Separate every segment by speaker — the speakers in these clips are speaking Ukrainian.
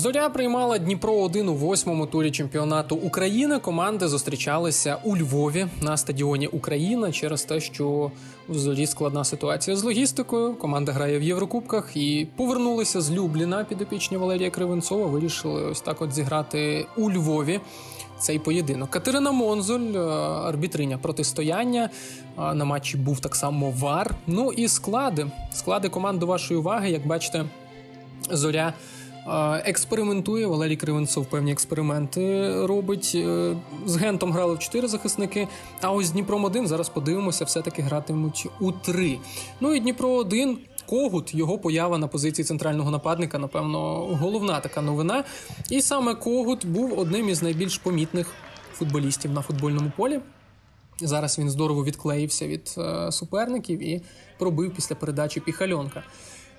Speaker 1: Зоря приймала Дніпро 1 у восьмому турі чемпіонату України. Команди зустрічалися у Львові на стадіоні Україна через те, що в зорі складна ситуація з логістикою. Команда грає в Єврокубках і повернулися з Любліна підопічні Валерія Кривенцова. Вирішили ось так от зіграти у Львові. Цей поєдинок. Катерина Монзоль, е, арбітриня протистояння. На матчі був так само вар. Ну і склади. Склади команд до вашої уваги, як бачите, зоря. Експериментує Валерій Кривенцов певні експерименти робить. Е, З Гентом грали в чотири захисники. А ось з Дніпром 1 зараз подивимося, все-таки гратимуть у три. Ну і Дніпро 1 Когут, його поява на позиції центрального нападника, напевно, головна така новина. І саме Когут був одним із найбільш помітних футболістів на футбольному полі. Зараз він здорово відклеївся від е, суперників і пробив після передачі Піхальонка.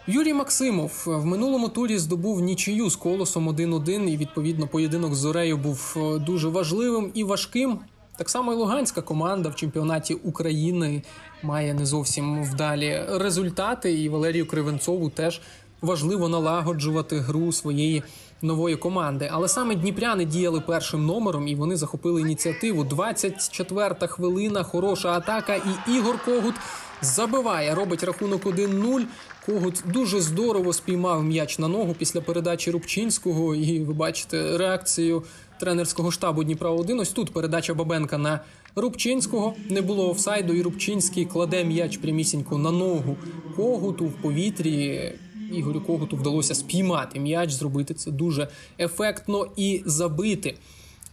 Speaker 1: Юрій Максимов в минулому турі здобув нічию з колосом 1-1, і відповідно поєдинок з Зорею був е, дуже важливим і важким. Так само і Луганська команда в чемпіонаті України має не зовсім вдалі результати, і Валерію Кривенцову теж важливо налагоджувати гру своєї нової команди. Але саме дніпряни діяли першим номером і вони захопили ініціативу. 24-та хвилина, хороша атака, і Ігор Когут забиває, робить рахунок 1-0. Когут дуже здорово спіймав м'яч на ногу після передачі Рубчинського. І ви бачите реакцію тренерського штабу Дніпра 1 Ось тут передача Бабенка на Рубчинського. Не було офсайду, і Рубчинський кладе м'яч прямісінько на ногу Когуту в повітрі. Ігорю Когуту вдалося спіймати м'яч, зробити це дуже ефектно і забити.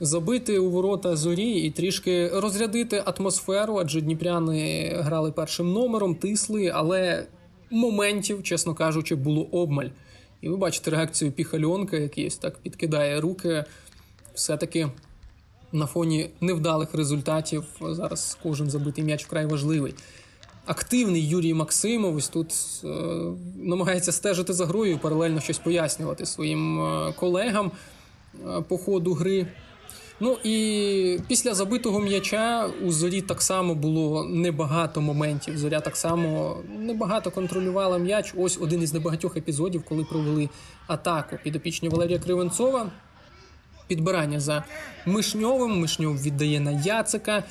Speaker 1: Забити у ворота зорі і трішки розрядити атмосферу, адже дніпряни грали першим номером, тисли, але моментів, чесно кажучи, було обмаль. І ви бачите реакцію Піхальонка, який так підкидає руки. Все-таки на фоні невдалих результатів зараз кожен забитий м'яч вкрай важливий. Активний Юрій Максимов ось тут е, намагається стежити за грою, і паралельно щось пояснювати своїм е, колегам е, по ходу гри. Ну і після забитого м'яча у зорі так само було небагато моментів. Зоря так само небагато контролювала м'яч. Ось один із небагатьох епізодів, коли провели атаку підопічні Валерія Кривенцова. Підбирання за Мишньовим. Мишньов віддає на Яцика.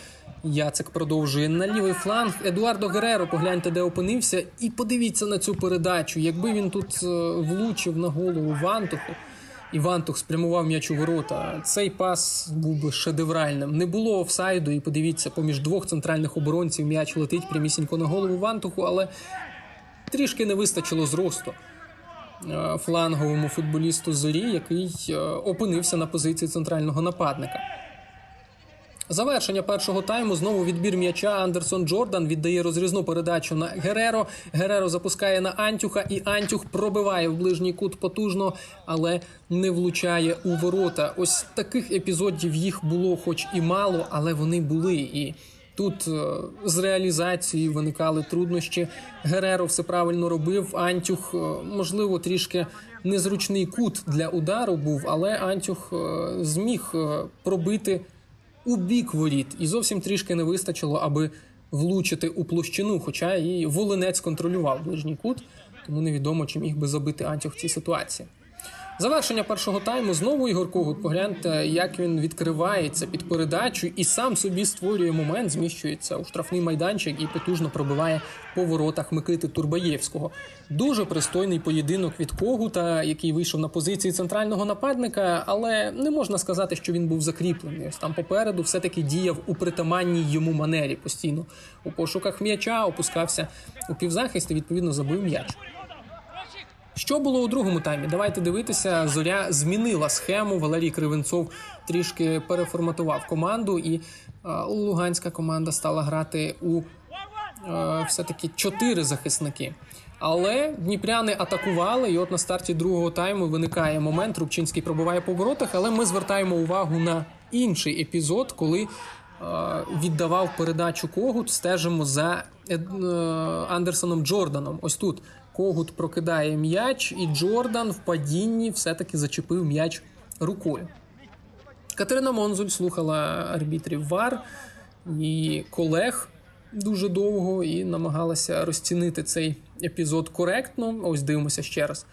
Speaker 1: Яцик продовжує на лівий фланг. Едуардо Гереро, погляньте, де опинився, і подивіться на цю передачу. Якби він тут е, влучив на голову Вантуху, і Вантух спрямував м'яч у ворота, цей пас був би шедевральним. Не було офсайду, і подивіться, поміж двох центральних оборонців м'яч летить прямісінько на голову Вантуху, але трішки не вистачило зросту фланговому футболісту зорі, який е, опинився на позиції центрального нападника. Завершення першого тайму знову відбір м'яча. Андерсон Джордан віддає розрізну передачу на Гереро. Гереро запускає на Антюха, і Антюх пробиває в ближній кут потужно, але не влучає у ворота. Ось таких епізодів їх було, хоч і мало, але вони були. І тут е, з реалізацією виникали труднощі. Гереро все правильно робив. Антюх, е, можливо, трішки незручний кут для удару був, але Антюх е, зміг пробити у бік воріт, і зовсім трішки не вистачило, аби влучити у площину. Хоча і Волинець контролював ближній кут, тому невідомо, чи міг би забити Антюх в цій ситуації. Завершення першого тайму знову Ігор Когут. Погляньте, як він відкривається під передачу і сам собі створює момент, зміщується у штрафний майданчик і потужно пробиває по воротах Микити Турбаєвського. Дуже пристойний поєдинок від Когута, який вийшов на позиції центрального нападника, але не можна сказати, що він був закріплений. Ось там попереду все-таки діяв у притаманній йому манері постійно у пошуках м'яча, опускався у півзахист і відповідно забив м'яч. Що було у другому таймі? Давайте дивитися. Зоря змінила схему. Валерій Кривенцов трішки переформатував команду, і е, луганська команда стала грати у е, все-таки чотири захисники. Але дніпряни атакували, і от на старті другого тайму виникає момент. Рубчинський пробиває по воротах, але ми звертаємо увагу на інший епізод, коли е, віддавав передачу Когут. Стежимо за Андерсоном Джорданом. Ось тут Когут прокидає м'яч, і Джордан в падінні все-таки зачепив м'яч рукою. Катерина Монзуль слухала арбітрів ВАР і колег дуже довго і намагалася розцінити цей епізод коректно. Ось дивимося ще раз.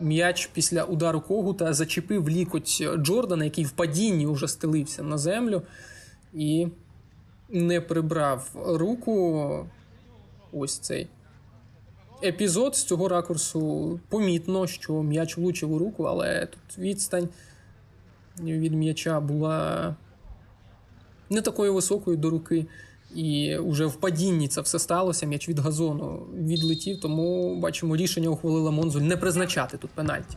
Speaker 1: М'яч після удару Когута зачепив лікоть Джордана, який в падінні вже стелився на землю, і не прибрав руку. Ось цей епізод з цього ракурсу помітно, що м'яч влучив у руку, але тут відстань від м'яча була не такою високою до руки. І вже в падінні це все сталося. М'яч від газону відлетів, тому бачимо, рішення ухвалила Монзуль не призначати тут пенальті.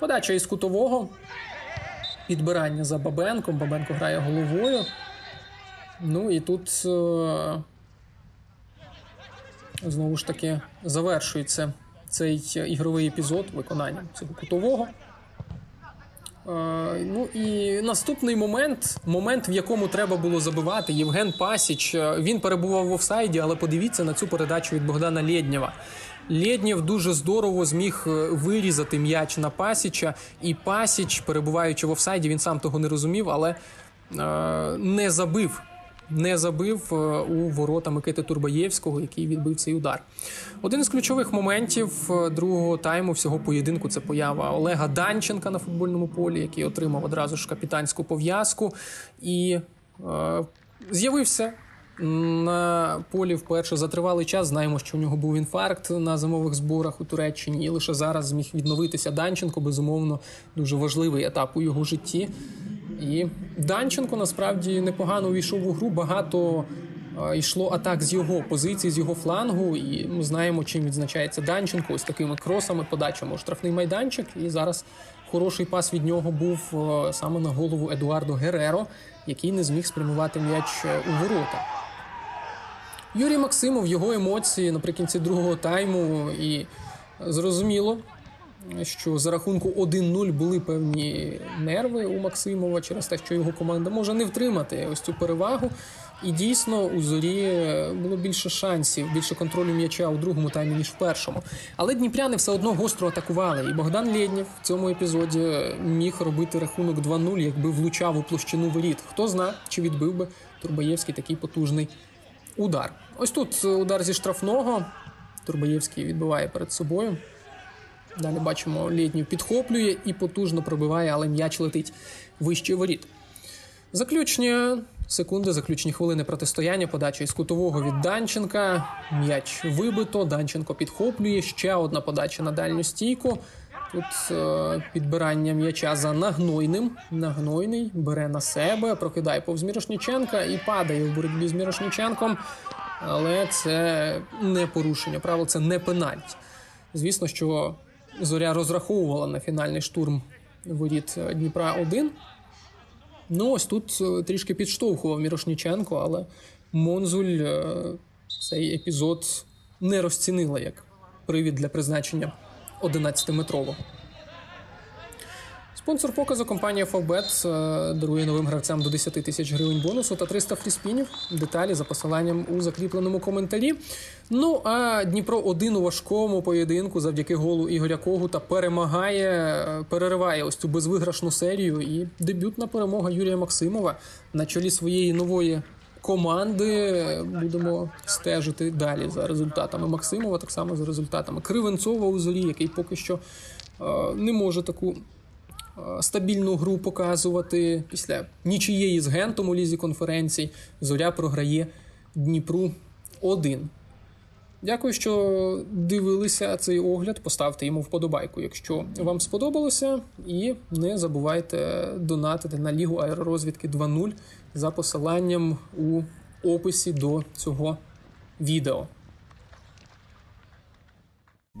Speaker 1: Подача із кутового. Підбирання за Бабенком. Бабенко грає головою. Ну і тут е- знову ж таки завершується цей ігровий епізод виконанням цього кутового. Е, Ну і наступний момент, момент, в якому треба було забивати, Євген Пасіч. е, Він перебував в офсайді, але подивіться на цю передачу від Богдана Лєднєва. Лєднєв дуже здорово зміг е, вирізати м'яч на Пасіча, і Пасіч, перебуваючи в офсайді, він сам того не розумів, але е, не забив. Не забив е, у ворота Микити Турбаєвського, який відбив цей удар. Один із ключових моментів е, другого тайму всього поєдинку це поява Олега Данченка на футбольному полі, який отримав одразу ж капітанську пов'язку і е, з'явився на полі вперше за тривалий час. Знаємо, що у нього був інфаркт на зимових зборах у Туреччині, і лише зараз зміг відновитися Данченко. Безумовно, дуже важливий етап у його житті. І Данченко насправді непогано увійшов у гру. Багато е, йшло атак з його позиції, з його флангу. І ми знаємо, чим відзначається Данченко. Ось такими кросами, подачами у штрафний майданчик. І зараз хороший пас від нього був е, саме на голову Едуардо Гереро, який не зміг спрямувати м'яч е, у ворота. Юрій Максимов, його емоції наприкінці другого тайму, і зрозуміло, що за рахунку 1-0 були певні нерви у Максимова через те, що його команда може не втримати ось цю перевагу. І дійсно у зорі було більше шансів, більше контролю м'яча у другому таймі, ніж в першому. Але дніпряни все одно гостро атакували. І Богдан Лєднєв в цьому епізоді міг робити рахунок 2-0, якби влучав у площину воріт. Хто зна, чи відбив би Турбаєвський такий потужний удар. Ось тут удар зі штрафного. Турбаєвський відбиває перед собою. Далі бачимо, літню підхоплює і потужно пробиває, але м'яч летить вище воріт. Заключні секунди, заключні хвилини протистояння. Подача із кутового від Данченка. М'яч вибито. Данченко підхоплює. Ще одна подача на дальню стійку. Тут е, підбирання м'яча за нагнойним. Нагнойний бере на себе, прокидає повз Мірошніченка і падає в боротьбі з Мірошніченком. Але це не порушення правил, це не пенальті. Звісно, що Зоря розраховувала на фінальний штурм воріт Дніпра 1. Ну, ось тут е, трішки підштовхував Мірошніченко, але Монзуль е, цей епізод не розцінила як привід для призначення 11-метрового. Спонсор показу компанія Favbet е, дарує новим гравцям до 10 тисяч гривень бонусу та 300 фріспінів. Деталі за посиланням у закріпленому коментарі. Ну а Дніпро один у важкому поєдинку завдяки голу Ігоря Когута перемагає, е, перериває ось цю безвиграшну серію. І дебютна перемога Юрія Максимова на чолі своєї нової команди. Будемо стежити далі за результатами Максимова, так само за результатами Кривенцова у зорі, який поки що е, не може таку стабільну гру показувати. Після нічиєї з Гентом у лізі конференцій зоря програє Дніпру 1. Дякую, що дивилися цей огляд. Поставте йому вподобайку, якщо вам сподобалося. І не забувайте донатити на Лігу аеророзвідки 2.0 за посиланням у описі до цього відео.